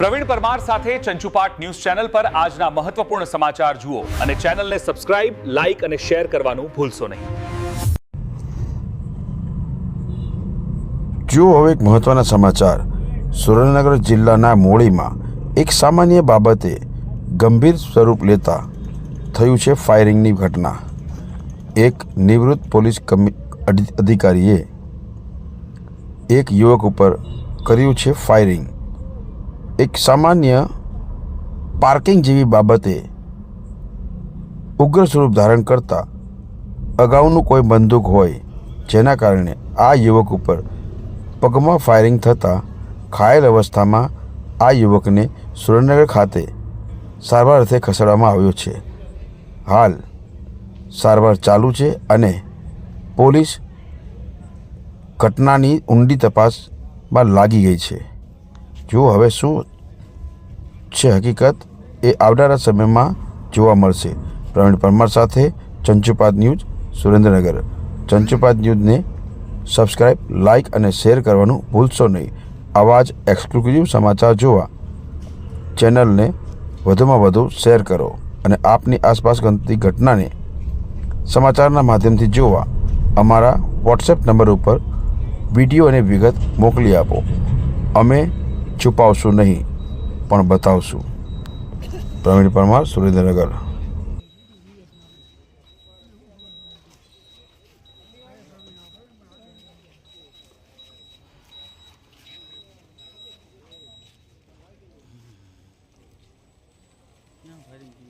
પ્રવીણ પરમાર સાથે ચંચુપાટ news channel પર આજના મહત્વપૂર્ણ સમાચાર જુઓ અને ચેનલને સબસ્ક્રાઇબ, લાઇક અને શેર કરવાનું ભૂલશો નહીં. જુઓ હવે એક મહત્વના સમાચાર. સુરેન્દ્રનગર જિલ્લાના મોડીમાં એક સામાન્ય બાબતે ગંભીર સ્વરૂપ લેતા થયું છે ફાયરિંગની ઘટના. એક નિવૃત્ત પોલીસ અધિકારીએ એક યુવક ઉપર કર્યું છે ફાયરિંગ. એક સામાન્ય પાર્કિંગ જેવી બાબતે ઉગ્ર સ્વરૂપ ધારણ કરતા અગાઉનું કોઈ બંદૂક હોય જેના કારણે આ યુવક ઉપર પગમાં ફાયરિંગ થતાં ઘાયલ અવસ્થામાં આ યુવકને સુરેન્દ્રનગર ખાતે સારવાર અર્થે ખસેડવામાં આવ્યો છે. હાલ સારવાર ચાલુ છે અને પોલીસ ઘટનાની ઊંડી તપાસમાં લાગી ગઈ છે. જો હવે શું છે હકીકત, એ આવનારા સમયમાં જોવા મળશે. પ્રવીણ પરમાર સાથે ચંચુપાદ ન્યૂઝ, સુરેન્દ્રનગર. ચંચુપાદ ન્યૂઝને સબસ્ક્રાઇબ, લાઇક અને શેર કરવાનું ભૂલશો નહીં. આવા જ એક્સક્લુઝિવ સમાચાર જોવા ચેનલને વધુમાં વધુ શેર કરો અને આપની આસપાસ બનતી ઘટનાને સમાચારના માધ્યમથી જોવા અમારા વોટ્સએપ નંબર ઉપર વીડિયો અને વિગત મોકલી આપો. અમે છુપાવશું નહીં. પણ બતાવશું. પ્રવીણ પરમાર સુરેન્દ્રનગર. Yeah, I